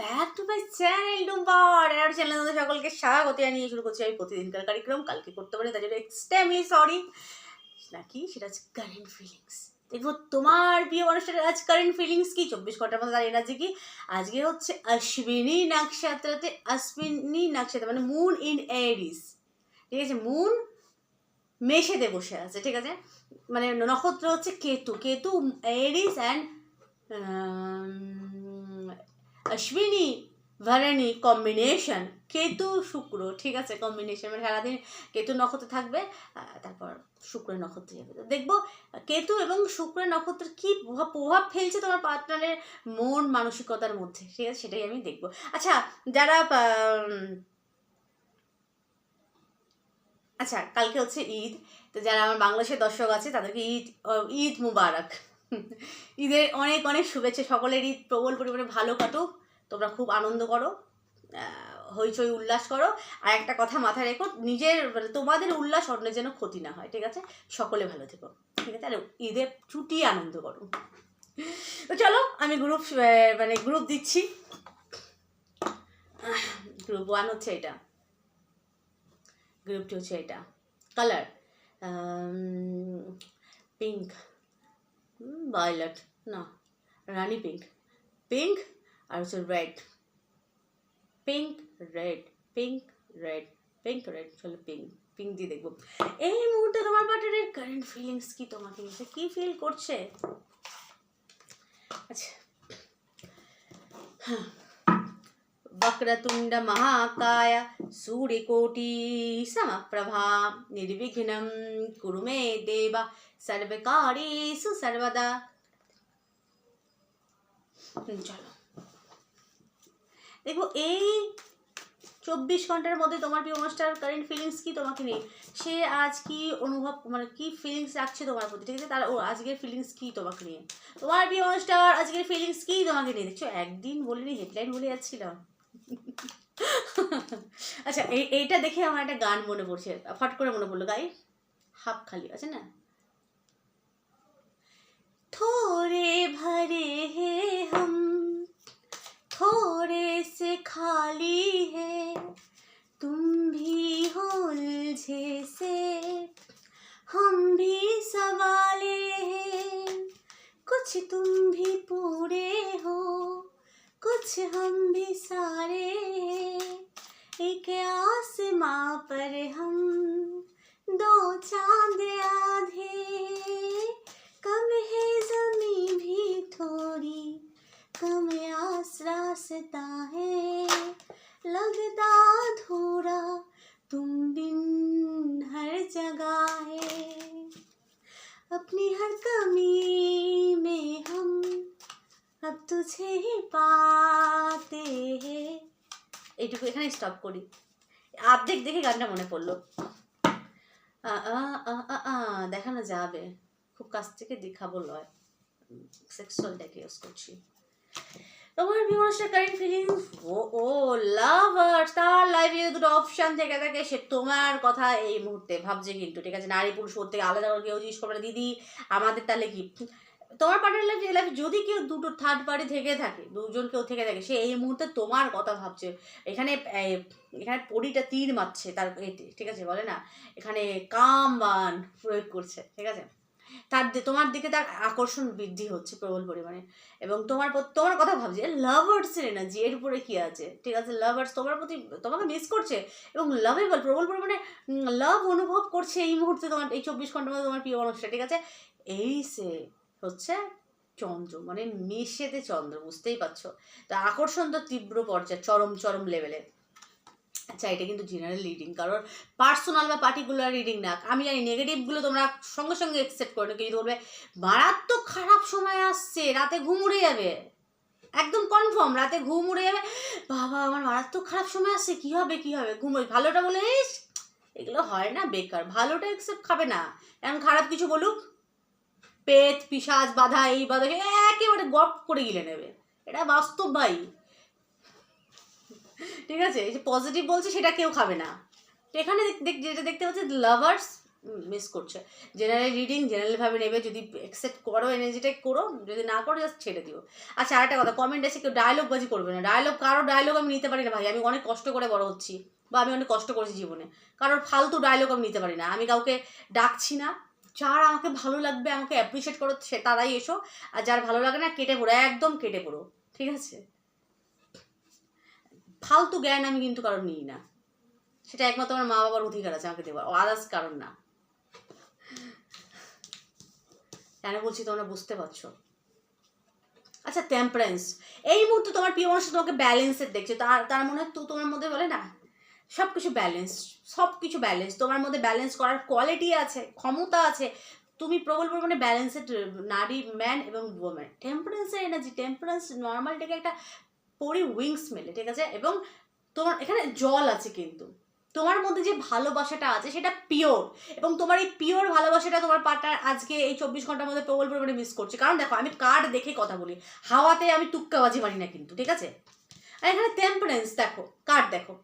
Back to my channel ডুম্বার আর channel আমাদের সকলকে স্বাগত জানিয়ে শুরু করছি আমি প্রতিদিনকার কার্যক্রম কালকে করতে পারি তার জন্য এক্সট্রিমলি সরি নাকি সেটা হচ্ছে কারেন্ট ফিলিংস দেখব তোমার প্রিয় মানুষের আজ কারেন্ট ফিলিংস কি? চব্বিশ ঘণ্টার মধ্যে তার আছে কি? আজকে হচ্ছে অশ্বিনী নক্ষত্রতে, অশ্বিনী নক্ষত্র মানে মুন ইন এরিস ঠিক আছে? মুন মেষেতে বসে আছে, ঠিক আছে? মানে নক্ষত্র হচ্ছে Ketu. Ketu Aries and Ashwini Bharani combination Ketu, Shukra, ঠিক আছে কম্বিনেশন মানে সারাদিন কেতু নক্ষত্র থাকবে তারপর শুক্র নক্ষত্র যাবে। দেখব, কেতু এবং শুক্র নক্ষত্র কি প্রভাব প্রভাব ফেলছে তোমার পার্টনারের মন মানসিকতার মধ্যে? ঠিক আছে, সেটাই আমি দেখব। আচ্ছা যারা আচ্ছা কালকে হচ্ছে ঈদ, তো যারা আমার বাংলাদেশের দর্শক আছে, তাদেরকে ঈদ ঈদ মুবারক। ঈদের অনেক অনেক শুভেচ্ছা, সকলের ঈদ প্রবল পরিমাণে ভালো কাটুক। তোমরা খুব আনন্দ করো হইচই উল্লাস করো। আর একটা কথা মাথায় রেখো, নিজের মানে তোমাদের উল্লাস অন্যের যেন ক্ষতি না হয়, ঠিক আছে? সকলে ভালো থেকো, ঠিক আছে? আর ঈদের ছুটি আনন্দ করো। তো চলো, আমি গ্রুপ মানে গ্রুপ দিচ্ছি। গ্রুপ ওয়ান হচ্ছে এটা। গ্রুপ টু হচ্ছে এটা। কালার পিঙ্ক ভায়োলেট না, rani pink pink আর হচ্ছে red pink red pink red pink red চলো পিঙ্ক পিঙ্ক দিয়ে দেখবো এই মুহূর্তে তোমার পার্টনারের কারেন্ট ফিলিংস কি তোমাকে নিয়ে কি ফিল করছে আচ্ছা वक्रतुण्ड महाकाय सूर्यकोटि समप्रभा निर्विघ्नं कुरु मे देव सर्वकार्येषु सर्वदा হুম, দেখব এই চব্বিশ ঘণ্টার মধ্যে তোমার প্রিয় মাস্টার কারেন্ট ফিলিংস কি তোমাকে নেই? সে আজ কি অনুভব মানে কি ফিলিংস রাখছে তোমার প্রতি, ঠিক আছে? তার ও আজকের ফিলিংস কি তোমাকে নিয়ে? তোমার প্রিয় মাস্টার, আজকের ফিলিংস কি তোমাকে নিয়ে? দেখছ, একদিন বলিনি হেডলাইন বলে যাচ্ছিলাম। আচ্ছা এই, এইটা দেখে আমার একটা গান মনে পড়ছে, ফট করে মনে পড়ল, গাই। হাফ খালি, আছে না? থোড়ে ভরে হে হাম थोड़े से खाली है। तुम भी हो उलझे से। हम भी सवाले हैं। कुछ तुम भी पूरे हो, कुछ हम भी सारे हैं। एक आसमां पर हम दो चाँद आधे कम পাতে। এইটুকু এখানে স্টপ করি। আর্ধেক দেখে গানটা মনে পড়ল। দেখানো যাবে। খুব কাছ থেকে দেখাবো লয়। ইউজ করছি। তোমার কারেন্ট ও ও লাভার তার লাইফে দুটো অপশান থেকে থাকে। সে তোমার কথা এই মুহূর্তে ভাবছে কিন্তু। ঠিক আছে নারী পুরুষ ওর থেকে আলাদা করে কেউ করবে দিদি, আমাদের তাহলে কি? তোমার পার্টনার লাইফ লাইফে যদি কেউ দুটো থার্ড পার্টি থেকে থাকে, দুজন কেউ থেকে থাকে, সে এই মুহূর্তে তোমার কথা ভাবছে। এখানে এখানে পরিটা তীর মারছে তার ঠিক আছে? বলে না? এখানে কাম বান প্রয়োগ করছে, ঠিক আছে? তার তোমার দিকে তার আকর্ষণ বৃদ্ধি হচ্ছে প্রবল পরিমাণে। এবং তোমার তোমার কথা ভাবছে লাভার্সের এনার্জি এর উপরে কি আছে? ঠিক আছে? লাভার্স তোমার প্রতি, তোমাকে মিস করছে এবং লাভেবল প্রবল পরিমাণে লাভ অনুভব করছে এই মুহূর্তে তোমার, এই চব্বিশ ঘণ্টার মধ্যে তোমার প্রিয় মানুষটা, ঠিক আছে? এই সে হচ্ছে চন্দ্র মানে মেশেতে চন্দ্র, বুঝতেই পারছ? তা আকর্ষণ তো তীব্র পর্যায়ে, চরম চরম লেভেলে আচ্ছা এটা কিন্তু জেনারেল রিডিং কারণ পার্সোনাল বা পার্টিকুলার রিডিং না। আমি জানি নেগেটিভগুলো তোমরা সঙ্গে সঙ্গে অ্যাকসেপ্ট করো কিন্তু বলবে, মারাত্মক খারাপ সময় আসছে, রাতে ঘুম উড়ে যাবে। একদম কনফার্ম রাতে ঘুম উড়ে যাবে। বাবা, আমার মারাত্মক খারাপ সময় আসছে, কী হবে কী হবে? ঘুম ভালোটা বলে এগুলো হয় না, বেকার। ভালোটা অ্যাকসেপ্ট খাবে না। এখন খারাপ কিছু বলুক পেট পিসাজ বাধা, এই বাধা একেবারে গপ করে গিলে নেবে। এটা বাস্তব ভাই ঠিক আছে? এই যে পজিটিভ বলছে, সেটা কেউ খাবে না। এখানে যেটা দেখতে পাচ্ছি লাভার্স মিস করছে। জেনারেল রিডিং জেনারেলভাবে নেবে, যদি অ্যাকসেপ্ট করো এনার্জিটাই করো। যদি না করো জাস্ট ছেড়ে দিও। আচ্ছা আরেকটা কথা কমেন্ট এসে কেউ ডায়লগ বাজি করবে না। ডায়লগ কারও ডায়লগ আমি নিতে পারি না, ভাই। আমি অনেক কষ্ট করে বড় হচ্ছি, বা আমি অনেক কষ্ট করেছি জীবনে। কারোর ফালতু ডায়লগ আমি নিতে পারি না। আমি কাউকে ডাকছি না যার আমাকে ভালো লাগবে, আমাকে অ্যাপ্রিসিয়েট করো, সে তারাই এসো। আর যার ভালো লাগে না, কেটে পড়ো, একদম কেটে পড়ো, ঠিক আছে? ফালতু জ্ঞান আমি কিন্তু কারণ নিই না। সেটা একমাত্র আমার মা বাবার অধিকার আছে, আমাকে দেওয়ার। আদার্স কারণ না। কেন বলছি তোমরা বুঝতে পারছ? আচ্ছা টেম্পারেন্স এই মুহূর্তে তোমার প্রিয় মানুষ তোমাকে ব্যালেন্সের দেখছে। তার তার মনে হয় তো তোমার মধ্যে বলে না সব কিছু ব্যালেন্স সব কিছু ব্যালেন্স তোমার মধ্যে ব্যালেন্স করার কোয়ালিটি আছে, ক্ষমতা আছে। তুমি প্রবল পরিমাণে ব্যালেন্সেড নারী ম্যান এবং ওমেন টেম্পারেন্সের এনার্জি টেম্পারেন্স নর্মালটাকে একটা পরি উইংস মেলে, ঠিক আছে? এবং তোমার এখানে জল আছে কিন্তু। তোমার মধ্যে যে ভালোবাসাটা আছে, সেটা পিওর এবং তোমার এই পিওর ভালোবাসাটা তোমার পার্টনার আজকে এই চব্বিশ ঘণ্টার মধ্যে প্রবল পরিমাণে মিস করছে। কারণ দেখো, আমি কার্ড দেখে কথা বলি। হাওয়াতে আমি টুক্কাবাজি মারি না কিন্তু, ঠিক আছে? আর এখানে টেম্পারেন্স দেখো কার্ড দেখো।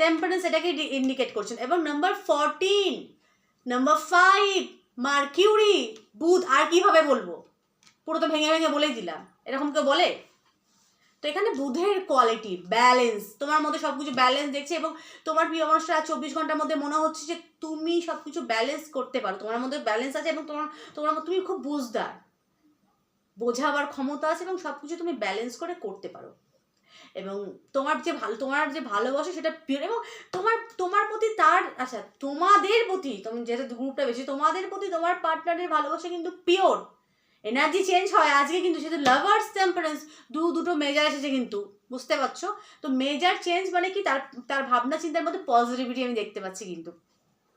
টেম্পারেন্স এটাকে ইন্ডিকেট করছেন। এবং number fourteen number five Mercury Budh, আর কীভাবে বলব? পুরো তো ভেঙে ভেঙে বলেই দিলাম। এরকম কেউ বলে? তো এখানে বুধের কোয়ালিটি ব্যালেন্স তোমার মধ্যে সব কিছু ব্যালেন্স দেখছে এবং তোমার প্রিয় মানুষটা চব্বিশ ঘণ্টার মধ্যে মনে হচ্ছে যে তুমি সব কিছু ব্যালেন্স করতে পারো। তোমার মধ্যে ব্যালেন্স আছে এবং তোমার তোমার তুমি খুব বুঝদার। বোঝাবার ক্ষমতা আছে এবং সব কিছু তুমি ব্যালেন্স করে করতে পারো। এবং তোমার যে ভালো, তোমার যে ভালোবাসা সেটা পিওর এবং তোমার তোমার প্রতি তার আচ্ছা তোমাদের প্রতি, তুমি যেটা গ্রুপটা বেশি, তোমাদের প্রতি তোমার পার্টনারের ভালোবাসা কিন্তু পিওর এনার্জি চেঞ্জ হয়, আজকে কিন্তু সেটা লাভার্স টেম্পারেন্স দু, দুটো মেজার এসেছে কিন্তু, বুঝতে পারছ? তো মেজার চেঞ্জ মানে কি? তার তার ভাবনা চিন্তার মধ্যে পজিটিভিটি আমি দেখতে পাচ্ছি কিন্তু।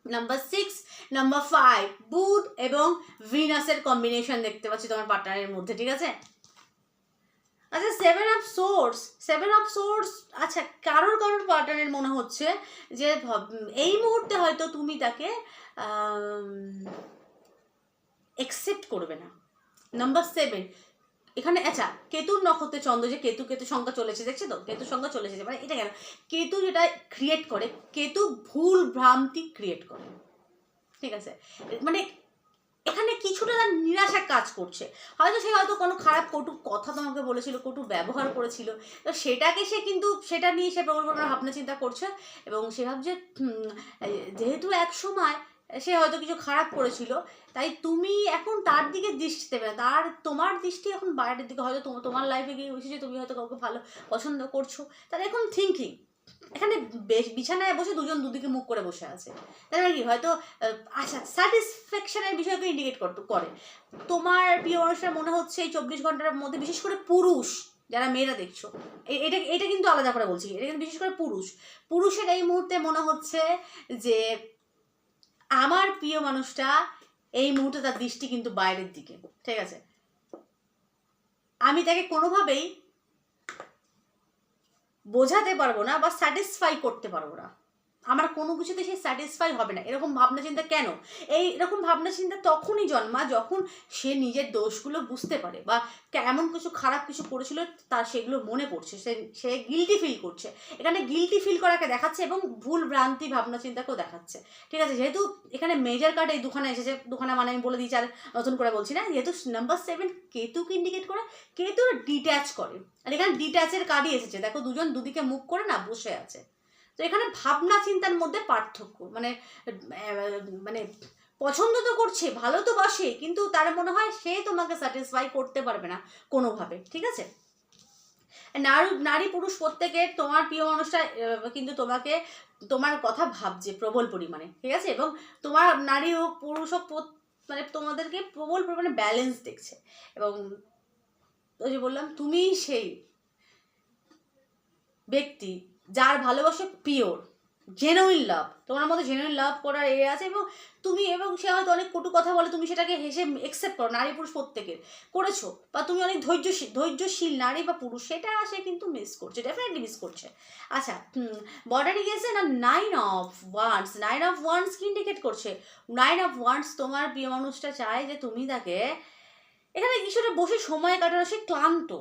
নাম্বার সিক্স নাম্বার ফাইভ বুধ এবং ভিনাসের কম্বিনেশন দেখতে পাচ্ছি তোমার পার্টনারের মধ্যে, ঠিক আছে? আচ্ছা seven of swords seven of swords আচ্ছা কারোর কারোর পার্টনারের মনে হচ্ছে যে এই মুহূর্তে হয়তো তুমি তাকে একসেপ্ট করবে না। নাম্বার সেভেন এখানে আচ্ছা কেতুর নক্ষত্রে চন্দ্র যে, কেতু কেতু সংখ্যা চলেছে, দেখছ তো? কেতু সংখ্যা চলেছে মানে এটা কেন? কেতু যেটা ক্রিয়েট করে, কেতু ভুল ভ্রান্তি ক্রিয়েট করে। ঠিক আছে? মানে এখানে কিছুটা তার নিরাশা কাজ করছে। হয়তো সে হয়তো কোনো খারাপ কটু কথা তোমাকে বলেছিল, কটু ব্যবহার করেছিল। তো সেটাকে সে কিন্তু, সেটা নিয়ে সে প্রবল ভাবনা চিন্তা করছে এবং সে ভাবছে যেহেতু এক সময় সে হয়তো কিছু খারাপ করেছিল, তাই তুমি এখন তার দিকে দৃষ্টি দেবে তার, তোমার দৃষ্টি এখন বাইরের দিকে। হয়তো তোমার লাইফে গিয়ে এসেছে তুমি হয়তো কাউকে ভালো পছন্দ করছ। তার এখন থিঙ্কিং এখানে বিছানায় বসে দুজন দুদিকে মুখ করে বসে আছে। তাই মানে কি হয়তো আচ্ছা স্যাটিসফ্যাকশনের বিষয়কে ইন্ডিকেট করতে, করে। তোমার প্রিয় মানুষের মনে হচ্ছে এই চব্বিশ ঘণ্টার মধ্যে বিশেষ করে পুরুষ, যারা মেয়েরা দেখছ এটা এটা কিন্তু আলাদা করে বলছি, এটা কিন্তু বিশেষ করে পুরুষ। পুরুষের এই মুহূর্তে মনে হচ্ছে যে, আমার প্রিয় মানুষটা এই মুহূর্তে তার দৃষ্টি কিন্তু বাইরের দিকে, ঠিক আছে? আমি তাকে কোনোভাবেই বোঝাতে পারব না বা স্যাটিসফাই করতে পারব না। আমার কোনো কিছুতে সে স্যাটিসফাই হবে না। এরকম ভাবনা চিন্তা কেন? এই এরকম ভাবনা চিন্তা তখনই জন্মা যখন সে নিজের দোষগুলো বুঝতে পারে বা এমন কিছু খারাপ কিছু করেছিল, তার সেগুলো মনে পড়ছে, সে সে গিলটি ফিল করছে। এখানে গিলটি ফিল করাকে দেখাচ্ছে এবং ভুল ভ্রান্তি ভাবনা চিন্তাকেও দেখাচ্ছে। ঠিক আছে, যেহেতু এখানে মেজর কার্ড এই দুখানে এসেছে, দুখানে মানে আমি বলে দিয়েছি আর নতুন করে বলছি না, যেহেতু নাম্বার সেভেন কেতুকে ইন্ডিকেট করে, কেতু ডিট্যাচ করে। আর এখানে ডিট্যাচের কার্ডই এসেছে। দেখো দুজন দুদিকে মুখ করে না বসে আছে। তো এখানে ভাবনা চিন্তার মধ্যে পার্থক্য। মানে মানে পছন্দ তো করছে, ভালো তো বাসে, কিন্তু তার মনে হয় সে তোমাকে স্যাটিসফাই করতে পারবে না কোনোভাবে, ঠিক আছে? নারী নারী পুরুষ প্রত্যেকের তোমার প্রিয় মানুষটা কিন্তু তোমাকে তোমার কথা ভাবছে প্রবল পরিমাণে, ঠিক আছে? এবং তোমার নারী হোক, পুরুষ হোক মানে তোমাদেরকে প্রবল পরিমাণে ব্যালেন্স দেখছে। এবং ওই যে বললাম তুমি সেই ব্যক্তি যার ভালোবাসা পিওর জেনুইন লাভ তোমার মধ্যে জেনুইন লাভ করার এ আছে এবং তুমি এবং সে হয়তো অনেক কটু কথা বলে, তুমি সেটাকে হেসে একসেপ্ট করো, নারী পুরুষ প্রত্যেকের। করেছ বা তুমি অনেক ধৈর্যশীল ধৈর্যশীল নারী বা পুরুষ, সেটা সে কিন্তু মিস করছে ডেফিনেটলি মিস করছে। আচ্ছা বর্ডারে গেছে না nine of wands nine of wands কি ইন্ডিকেট করছে? নাইন অফ ওয়ান্স তোমার প্রিয় মানুষটা চায় যে তুমি তাকে, এখানে কিছুটা বসে সময় কাটানো, সে ক্লান্ত।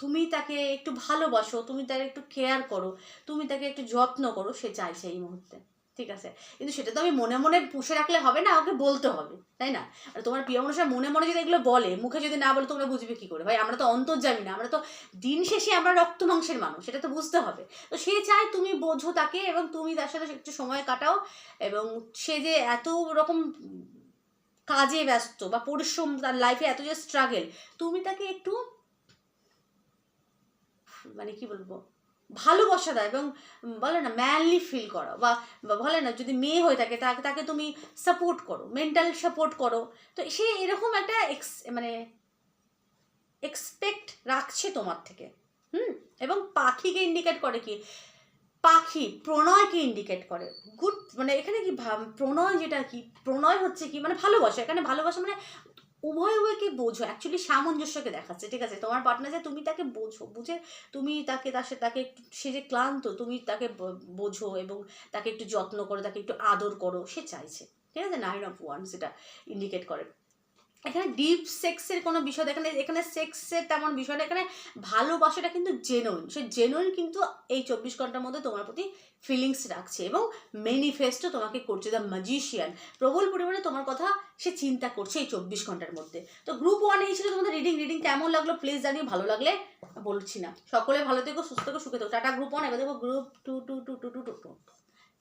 তুমি তাকে একটু ভালোবাসো, তুমি তাকে একটু কেয়ার করো, তুমি তাকে একটু যত্ন করো, সে চাইছে এই মুহূর্তে। ঠিক আছে? কিন্তু সেটা তো আমি মনে মনে পুষে রাখলে হবে না, ওকে বলতে হবে, তাই না? আর তোমার প্রিয় মানুষের মনে মনে যদি এগুলো বলে, মুখে যদি না বলে তোমরা বুঝবে কি করে? ভাই, আমরা তো অন্তর্জামি না, আমরা তো দিন শেষে আমরা রক্ত মাংসের মানুষ, সেটা তো বুঝতে হবে। তো সে চায় তুমি বোঝো তাকে এবং তুমি তার সাথে একটু সময় কাটাও এবং সে যে এত রকম কাজে ব্যস্ত বা পরিশ্রম তার লাইফে এত যে স্ট্রাগেল তুমি তাকে একটু মানে কি বলব? ভালোবাসা দেয় এবং বলে না ম্যানলি ফিল করো বা বলে না, যদি মেয়ে হয়ে থাকে তাকে তাকে তুমি সাপোর্ট করো মেন্টাল সাপোর্ট করো। তো সে এরকম একটা এক্স মানে এক্সপেক্ট রাখছে তোমার থেকে। হুম? এবং পাখিকে ইন্ডিকেট করে কি? পাখি প্রণয়কে ইন্ডিকেট করে। গুড মানে এখানে কি প্রণয় যেটা কি? প্রণয় হচ্ছে কি? মানে ভালোবাসা। এখানে ভালোবাসা মানে উভয় উভয়কে বোঝো অ্যাকচুয়ালি সামঞ্জস্যকে দেখাচ্ছে, ঠিক আছে? তোমার পার্টনার যে তুমি তাকে বোঝো, বুঝে তুমি তাকে, তার তাকে সে যে ক্লান্ত, তুমি তাকে বোঝো এবং তাকে একটু যত্ন করো, তাকে একটু আদর করো, সে চাইছে। ঠিক আছে? নাইন অফ ওয়ান সেটা ইন্ডিকেট করে। এখানে ডিপ সেক্সের কোনো বিষয়, এখানে এখানে সেক্সের তেমন বিষয় না, এখানে ভালোবাসাটা কিন্তু জেনুইন সে জেনুইন কিন্তু এই চব্বিশ ঘণ্টার মধ্যে তোমার প্রতি ফিলিংস রাখছে এবং ম্যানিফেস্টও তোমাকে করছে দ্য ম্যাজিশিয়ান প্রবল পরিমাণে তোমার কথা সে চিন্তা করছে এই চব্বিশ ঘণ্টার মধ্যে। তো গ্রুপ ওয়ান এই ছিল তোমাদের রিডিং রিডিং কেমন লাগল প্লিজ জানিয়ে ভালো লাগলে বলছি না। সকলে ভালো থেকো, সুস্থ থেকো, সুখে থেকো। টাটা গ্রুপ ওয়ান এবার দেখো group two two two two two two two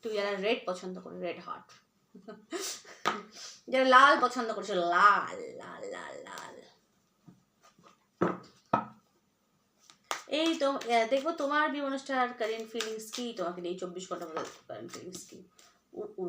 two যারা রেড পছন্দ করে রেড হার্ট যারা লাল পছন্দ করছে, লাল লাল লাল লাল। এই তো দেখব তোমার অনুষ্ঠান কারেন্ট ফিলিংস কি? তোমাকে এই চব্বিশ ঘণ্টা মধ্যে কারেন্ট ফিলিংস কি? উ উ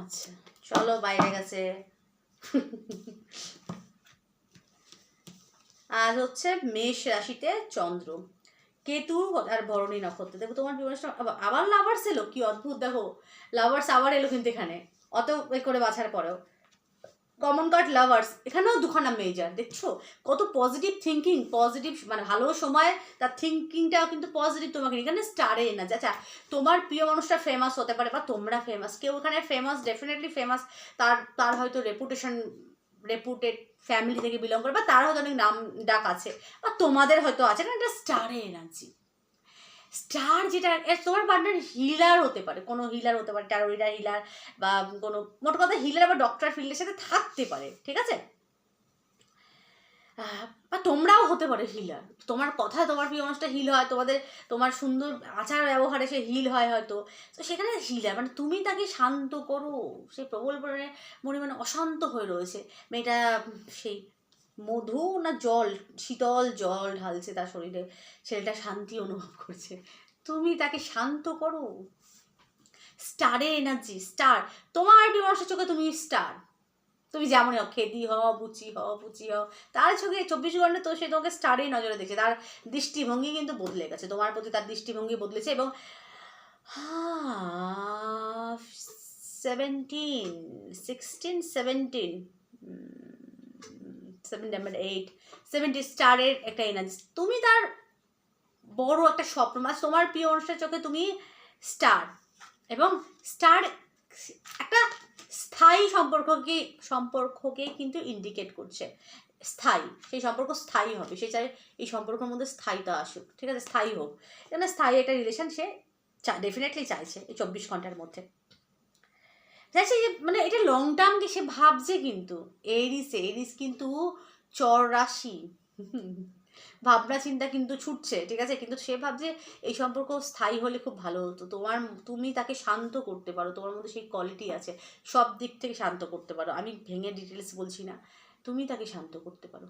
আচ্ছা চলো বাইরে গেছে। আজ হচ্ছে মেষ রাশিতে চন্দ্র। কেতু আর ভরণী নক্ষত্র। দেখো তোমার আবার লাভার্স এলো, কি অদ্ভুত দেখো। লাভার্স আবার এলো কিন্তু এখানে। অত করে বাছার পরেও। কমন কার্ড লাভার্স এখানেও দুখানা মেজার দেখছ কত পজিটিভ থিঙ্কিং পজিটিভ মানে ভালো সময় তার থিঙ্কিংটাও কিন্তু পজিটিভ তোমাকে। এখানে স্টারে না আচ্ছা তোমার প্রিয় মানুষটা ফেমাস হতে পারে বা তোমরা ফেমাস কেউ এখানে ফেমাস ডেফিনেটলি ফেমাস তার তার হয়তো রেপুটেশন রেপুটেড ফ্যামিলি থেকে বিলং করে, বা তার হয়তো অনেক নাম ডাক আছে, বা তোমাদের হয়তো আছে, না, এটা স্টারে এনার্জি স্টার যেটা তোমার পার্টনার হিলার হতে পারে, কোনো হিলার হতে পারে ট্যারো রিডার হিলার বা কোনো, মোট কথা হিলার বা ডক্টর ফিল্ডের সাথে থাকতে পারে, ঠিক আছে? বা তোমরাও হতে পারে হিলার তোমার কথা, তোমার প্রিয় মানুষটা হিল হয়, তোমাদের, তোমার সুন্দর আচার ব্যবহারে সে হিল হয় হয়তো। তো সেখানে হিলার মানে তুমি তাকে শান্ত করো, সে প্রবল পরিমাণে পরিমাণে অশান্ত হয়ে রয়েছে। মেয়েটা সেই মধু না জল? শীতল জল ঢালছে তার শরীরে। ছেলেটা শান্তি অনুভব করছে। তুমি তাকে শান্ত করো। স্টারে এনার্জি, স্টার। তোমার বিমর্ষের চোখে তুমি স্টার। তুমি যেমনই হও, খেদি হও, বুচি হও, পুচি হও, তার চোখে চব্বিশ ঘণ্টা তো সে তোমাকে স্টারেই নজরে দেখছে। তার দৃষ্টিভঙ্গি কিন্তু বদলে গেছে। তোমার প্রতি তার দৃষ্টিভঙ্গি বদলেছে এবং seventeen sixteen seventeen seven number eight seventy স্টারের একটা এনার্জি তুমি তার বড় একটা স্বপ্ন মানে তোমার প্রিয় অনুষ্ঠানের চোখে তুমি স্টার এবং স্টার একটা স্থায়ী সম্পর্ককে সম্পর্ককে কিন্তু ইন্ডিকেট করছে। স্থায়ী, সেই সম্পর্ক স্থায়ী হবে, সে চাই এই সম্পর্কের মধ্যে স্থায়ীতা আসুক, ঠিক আছে? স্থায়ী হোক। কেন স্থায়ী একটা রিলেশন সে ডেফিনেটলি চাইছে এই চব্বিশ ঘণ্টার মধ্যে। চাইছে যে মানে এটা লং টার্ম সে ভাবছে কিন্তু। এরিস এরিস কিন্তু চর রাশি। ভাবনা চিন্তা কিন্তু ছুটছে, ঠিক আছে? কিন্তু সে ভাবছে এই সম্পর্ক স্থায়ী হলে খুব ভালো হতো। তোমার, তুমি তাকে শান্ত করতে পারো। তোমার মধ্যে সেই কোয়ালিটি আছে। সব দিক থেকে শান্ত করতে পারো। আমি ভেঙে ডিটেলস বলছি না। তুমি তাকে শান্ত করতে পারো।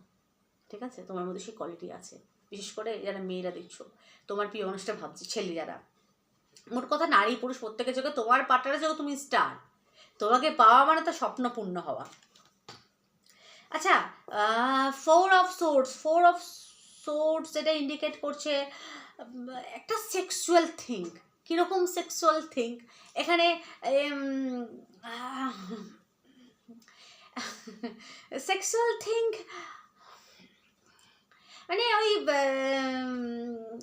ঠিক আছে? তোমার মধ্যে সেই কোয়ালিটি আছে। বিশেষ করে যারা মেয়েরা দেখছ। তোমার প্রিয় মানুষটা ভাবছে, ছেলে যারা। মোট কথা নারী পুরুষ প্রত্যেকের চোখে তোমার পার্টনারের চোখে তুমি স্টার তোমাকে পাওয়া মানে তো স্বপ্ন পূর্ণ হওয়া। আচ্ছা four of swords four of swords এটা ইন্ডিকেট করছে একটা সেক্সুয়াল থিঙ্ক কীরকম সেক্সুয়াল থিঙ্ক এখানে সেক্সুয়াল থিঙ্ক মানে ওই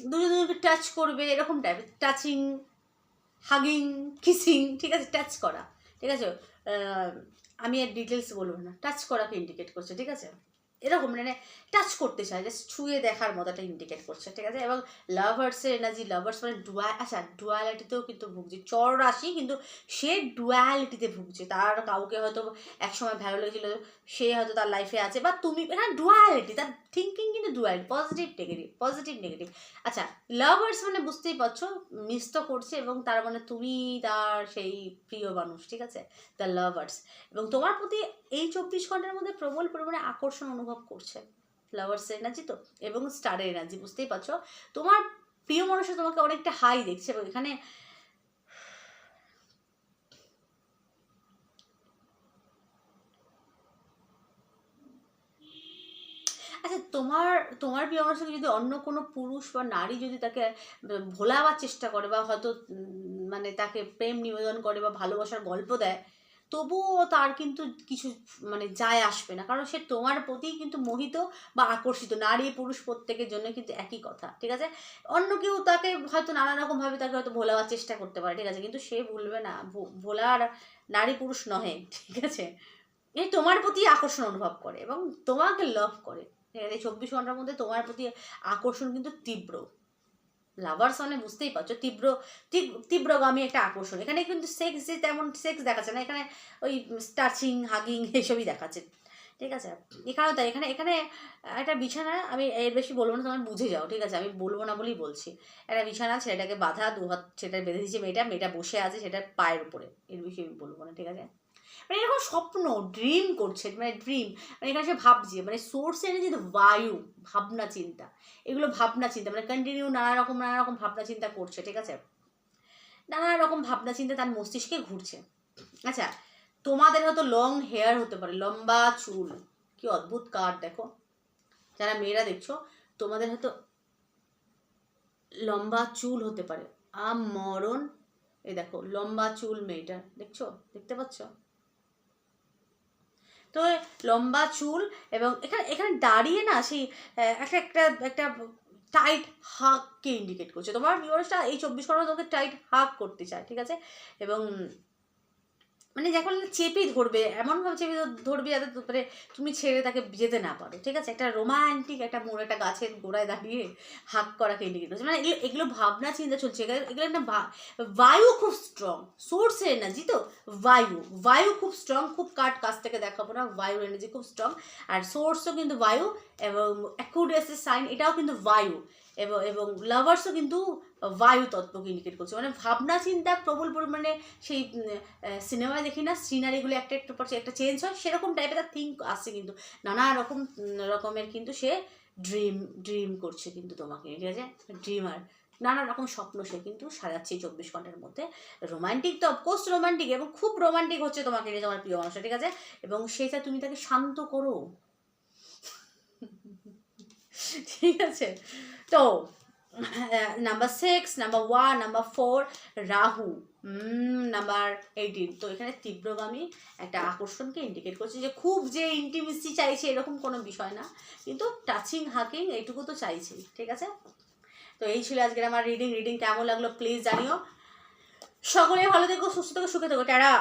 দুজন দুজনকে টাচ করবে, এরকম টাইপের টাচিং হাগিং কিসিং ঠিক আছে টাচ করা। ঠিক আছে? আমি আর ডিটেলস বলব না। টাচ করাকে ইন্ডিকেট করছে ঠিক আছে? এরকম মানে টাচ করতে চায় জাস্ট ছুঁয়ে দেখার মতো একটা ইন্ডিকেট করছে, ঠিক আছে? এবং লাভার্সের এনার্জি লাভার্স মানে ডুয়া আচ্ছা ডুয়ালিটিতেও কিন্তু ভুগছে, চর রাশি কিন্তু সে ডুয়ালিটিতে ভুগছে। তার কাউকে হয়তো একসময় ভালো লেগেছিল, সে হয়তো তার লাইফে আছে, বা তুমি হ্যাঁ ডুয়ালিটি তার থিঙ্কিং কিন্তু duality positive negative positive negative আচ্ছা লাভার্স মানে বুঝতেই পারছ মিস তো করছে এবং তার মানে তুমি তার সেই প্রিয় মানুষ, ঠিক আছে? দ্য লাভার্স এবং তোমার প্রতি এই চব্বিশ ঘণ্টার মধ্যে প্রবল পরিমাণে আকর্ষণ অনুভব করছে। ফ্লাওয়ার্সের এনার্জি তো, এবং স্টারের এনার্জি বুঝতেই পারছ? তোমার প্রিয় মানুষের তোমাকে অনেকটা হাই দেখছে, এবং এখানে আচ্ছা তোমার তোমার প্রিয় সঙ্গে যদি অন্য কোনো পুরুষ বা নারী যদি তাকে ভোলাবার চেষ্টা করে বা হয়তো মানে তাকে প্রেম নিবেদন করে বা ভালোবাসার গল্প দেয় তবুও তার কিন্তু কিছু মানে যায় আসবে না। কারণ সে তোমার প্রতিই কিন্তু মোহিত বা আকর্ষিত। নারী, পুরুষ প্রত্যেকের জন্য কিন্তু একই কথা, ঠিক আছে? অন্য কেউ তাকে হয়তো নানা রকমভাবে তাকে হয়তো ভোলাবার চেষ্টা করতে পারে, ঠিক আছে? কিন্তু সে ভুলবে না। ভোলার নারী পুরুষ নহে, ঠিক আছে? এ তোমার প্রতি আকর্ষণ অনুভব করে এবং তোমাকে লাভ করে। ঠিক আছে? চব্বিশ ঘণ্টার মধ্যে তোমার প্রতি আকর্ষণ কিন্তু তীব্র। লাভার্স মানে বুঝতেই পারছ, তীব্র, তীব- তীব্রগামী একটা আকর্ষণ। এখানে কিন্তু সেক্স যে তেমন সেক্স দেখাচ্ছে না, এখানে ওই টাচিং হাগিং এসবই দেখাচ্ছে। ঠিক আছে? এখানেও তাই, এখানে এখানে একটা বিছানা, আমি এর বেশি বলব না, তোমার বুঝে যাও, ঠিক আছে? আমি বলব না বলেই বলছি। একটা বিছানা, ছেলেটাকে বাধা দু হাত সেটা বেঁধে দিয়েছে মেয়েটা মেয়েটা বসে আছে সেটা পায়ের উপরে, এর বেশি আমি বলব না, ঠিক আছে? মানে এরকম স্বপ্ন ড্রিম করছে মানে ড্রিম মানে এখানে সে ভাবছে মানে সোর্স এনার্জি বায়ু, ভাবনা চিন্তা, এগুলো ভাবনা চিন্তা মানে কন্টিনিউ নানা রকম নানা রকম ভাবনা চিন্তা করছে, ঠিক আছে? নানা রকম ভাবনা চিন্তা তার মস্তিষ্কে ঘুরছে। আচ্ছা তোমাদের হয়তো লং হেয়ার হতে পারে, লম্বা চুল, কি অদ্ভুত কাঠ দেখো। যারা মেয়েরা দেখছ, তোমাদের হয়তো লম্বা চুল হতে পারে। আ মরণ, এই দেখো, লম্বা চুল মেয়েটা দেখছ? দেখতে পাচ্ছ? তো লম্বা চুল এবং এখানে এখানে দাঁড়িয়ে না সেই একটা একটা একটা টাইট হাককে ইন্ডিকেট করছে। তোমার ভিউয়ার্সটা এই চব্বিশ ঘণ্টা তোমাকে টাইট হাক করতে চায়, ঠিক আছে? এবং মানে যখন চেপে ধরবে, এমনভাবে চেপে ধর- ধরবে যাতে মানে তুমি ছেড়ে তাকে যেতে না পারো, ঠিক আছে? একটা রোমান্টিক একটা মোড়, একটা গাছের গোড়ায় দাঁড়িয়ে হাক ইন্ডিকেট করছে মানে এগুলো এগুলো ভাবনা চিন্তা চলছে। এগুলো একটা বায়ু খুব স্ট্রং সোর্সের এনার্জি তো, বায়ু বায়ু খুব স্ট্রং খুব কাট থেকে দেখাবো না, বায়ুর এনার্জি খুব স্ট্রং আর সোর্সও কিন্তু বায়ু, এবং অ্যাকুরেসির সাইন এটাও কিন্তু বায়ু। এবং এবং লাভার্সও কিন্তু বায়ু তত্ত্বকে ইন্ডিকেট করছে। মানে ভাবনা, চিন্তা, প্রবল পরিমাণে সেই সিনেমায় দেখি না সিনারিগুলো একটা একটু পর একটা চেঞ্জ হয়, সেরকম টাইপের তার থিঙ্ক আসছে কিন্তু। নানা রকম রকমের কিন্তু সে ড্রিম ড্রিম করছে কিন্তু তোমাকে, ঠিক আছে? ড্রিমার নানা রকম স্বপ্ন সে কিন্তু সাজাচ্ছে চব্বিশ ঘণ্টার মধ্যে। রোমান্টিক তো অফকোর্স রোমান্টিক এবং খুব রোমান্টিক হচ্ছে তোমাকে নিয়ে তোমার প্রিয় মানুষ ঠিক আছে? এবং সেটা তুমি তাকে শান্ত করো। ঠিক আছে? তো number six number one number four Rahu. Number eighteen তো এখানে তীব্রগামী একটা আকর্ষণকে ইন্ডিকেট করছে যে খুব যে ইন্টিমেসি চাইছে এরকম কোনো বিষয় না, কিন্তু টাচিং হাকিং এইটুকু তো চাইছেই, ঠিক আছে? তো এই ছিল আজকের আমার রিডিং রিডিং কেমন লাগল প্লিজ জানিও। সকলে ভালো থেকো, সুস্থ থেকো, সুখে থেকো। টাটা!